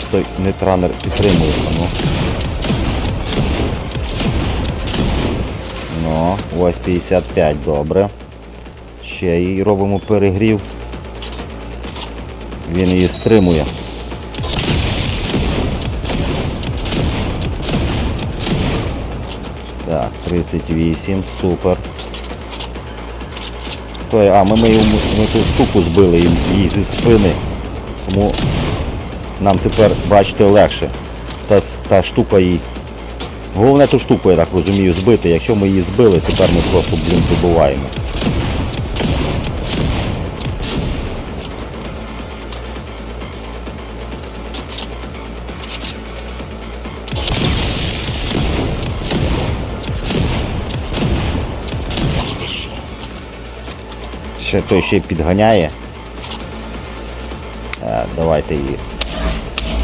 Тобто той нетранер підтримується, ну. Ну, ось 55, добре. Ще їй робимо перегрів. Він її стримує. Так, 38, супер. Той, а, ми, ми, ми ту штуку збили їм- її зі спини. Тому нам тепер, бачите, легше. Та, та штука їй. Головне ту штуку, я так розумію, збити. Якщо ми її збили, тепер ми просто, блін, добуваємо. Ще той ще підганяє. А, давайте її